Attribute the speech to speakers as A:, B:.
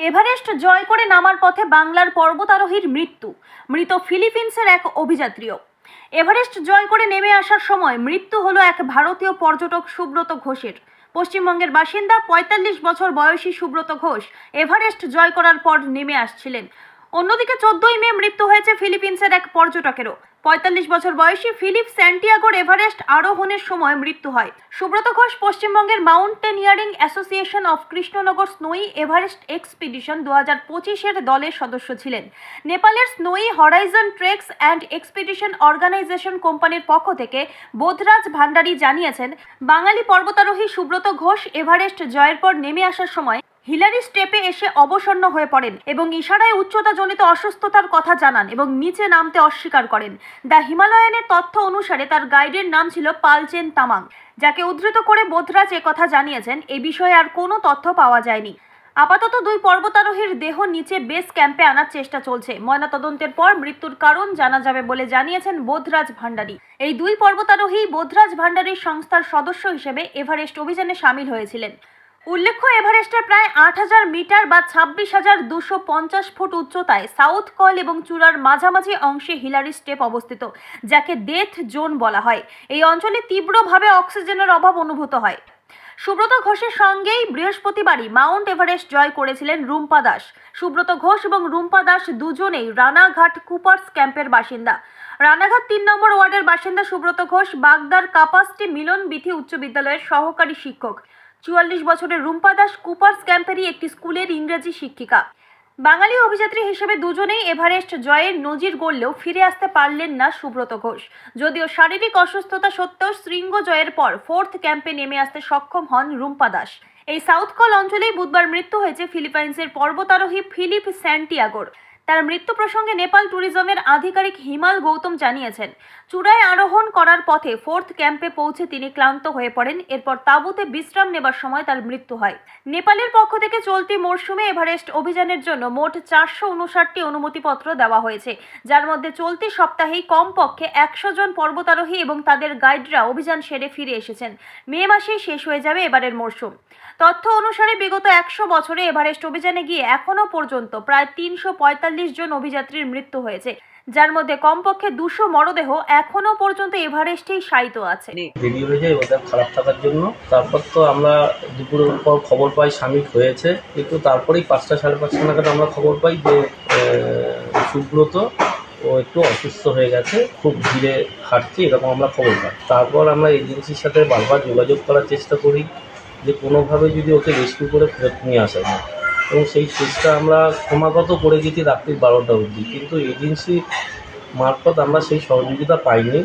A: Everest জয় করে নামার পথে বাংলার পর্বতারোহীর মৃত্যু, মৃত ফিলিপিন্সের এক অভিযাত্রীও। এভারেস্ট জয় করে নেমে আসার সময় মৃত্যু হলো এক ভারতীয় পর্যটক সুব্রত ঘোষের। পশ্চিমবঙ্গের বাসিন্দা পঁয়তাল্লিশ বছর বয়সী সুব্রত ঘোষ এভারেস্ট জয় করার পর নেমে আসছিলেন। অন্যদিকে চোদ্দই মে মৃত্যু হয়েছে ফিলিপিন্সের এক পর্যটকেরও। পঁয়তাল্লিশ বছর বয়সী ফিলিপ স্যান্টিয়াগোর এভারেস্ট আরোহণের সময় মৃত্যু হয়। সুব্রত ঘোষ পশ্চিমবঙ্গের mountaineering association of Krishnanagar snowy Everest expedition দু হাজার পঁচিশের দলের সদস্য ছিলেন। নেপালের snowy horizon treks and expedition organisation কোম্পানির পক্ষ থেকে বোধরাজ ভান্ডারী জানিয়েছেন, বাঙালি পর্বতারোহী সুব্রত ঘোষ এভারেস্ট জয়ের পর নেমে আসার সময় হিলারি স্টেপে এসে অবসন্ন হয়ে পড়েন এবং ইশারায় উচ্চতাজনিত অসুস্থতার কথা জানান এবং নিচে নামতে অস্বীকার করেন। দ্য হিমালয়ানের তথ্য অনুসারে তার গাইডের নাম ছিল পালচেন তামাং, যাকে উদ্ধৃত করে বোধরাজ কথা জানিয়েছেন। এ বিষয়ে আর কোনো তথ্য পাওয়া যায়নি। আপাতত দুই পর্বতারোহীর দেহ নিচে বেস ক্যাম্পে আনার চেষ্টা চলছে। ময়নাতদন্তের পর মৃত্যুর কারণ জানা যাবে বলে জানিয়েছেন বোধরাজ ভান্ডারী এই দুই পর্বতারোহী বোধরাজ ভান্ডারীর সংস্থার সদস্য হিসেবে এভারেস্ট অভিযানে সামিল হয়েছিলেন। উল্লেখ্য, এভারেস্টের প্রায় আট হাজার মিটার বা ছাব্বিশ হাজার দুশো পঞ্চাশ ফুট উচ্চতায় সাউথ কয়েল এবং চূড়ার মাঝামাঝি অংশে হিলারি স্টেপ অবস্থিত, যাকে ডেথ জোন বলা হয়। এই অঞ্চলে তীব্রভাবে অক্সিজেনের অভাব অনুভূত হয়। সুব্রত ঘোষের সঙ্গেই বৃহস্পতিবারই মাউন্ট এভারেস্ট জয় করেছিলেন রুম্পা দাস। সুব্রত ঘোষ এবং রুম্পা দাস দুজনেই রানাঘাট কুপার্স ক্যাম্পের বাসিন্দা। রানাঘাট তিন নম্বর ওয়ার্ডের বাসিন্দা সুব্রত ঘোষ, বাগদার কাপাসটি মিলন বিথি উচ্চ বিদ্যালয়ের সহকারী শিক্ষক। চুয়াল্লিশ বছরের রুম্পা দাস কুপার্স ক্যাম্পেরই একটি স্কুলের ইংরেজি শিক্ষিকা। বাঙালি অভিযাত্রী হিসেবে দুজনেই এভারেস্ট জয়ের নজির গড়লেও ফিরে আসতে পারলেন না সুব্রত ঘোষ। যদিও শারীরিক অসুস্থতা সত্ত্বেও শৃঙ্গ জয়ের পর ফোর্থ ক্যাম্পে নেমে আসতে সক্ষম হন রুম্পা দাস। এই সাউথ কল অঞ্চলেই বুধবার মৃত্যু হয়েছে ফিলিপাইন্সের পর্বতারোহী ফিলিপ স্যান্টিয়াগোর। তার মৃত্যু প্রসঙ্গে নেপাল ট্যুরিজমের আধিকারিক হিমাল গৌতম জানিয়েছেন, চূড়ায় আরোহণ করার পথে ফোর্থ ক্যাম্পে পৌঁছে তিনি ক্লান্ত হয়ে পড়েন, এরপর তাঁবুতে বিশ্রাম নেবার সময় তার মৃত্যু হয়। নেপালের পক্ষ থেকে চলতি মরশুমে এভারেস্ট অভিযানের জন্য মোট চারশো উনষাটটি অনুমতিপত্র দেওয়া হয়েছে, যার মধ্যে চলতি সপ্তাহেই কমপক্ষে একশো জন পর্বতারোহী এবং তাদের গাইডরা অভিযান সেরে ফিরে এসেছেন। মে মাসেই শেষ হয়ে যাবে এবারের মরশুম তথ্য অনুসারে বিগত একশো বছরে এভারেস্ট অভিযানে গিয়ে এখনও পর্যন্ত প্রায় তিনশো পঁয়তাল্লিশ জন অভিযাত্রীর মৃত্যু হয়েছে, যার মধ্যে কমপক্ষে দুশো মরদেহ এখনও পর্যন্ত এভারেস্টেই শায়িত আছে।
B: দেরি হয়ে যায়, ওদের খারাপ থাকার জন্য। তারপর তো আমরা দুপুরের পর খবর পাই সামিট হয়েছে, কিন্তু তারপরেই পাঁচটা সাড়ে পাঁচটা নাগাদ আমরা খবর পাই যে সুব্রত ও একটু অসুস্থ হয়ে গেছে, খুব ধীরে হাঁটছে, এরকম আমরা খবর পাই। তারপর আমরা এজেন্সির সাথে বারবার যোগাযোগ করার চেষ্টা করি যে কোনোভাবে যদি ওকে রেস্কিউ করে ফেরত নিয়ে আসা যায়। এবং সেই চেষ্টা আমরা ক্রমাগত করে দিতে রাত্রির বারোটা অবধি। কিন্তু এজেন্সির মারফত আমরা সেই সহযোগিতা পাইনি।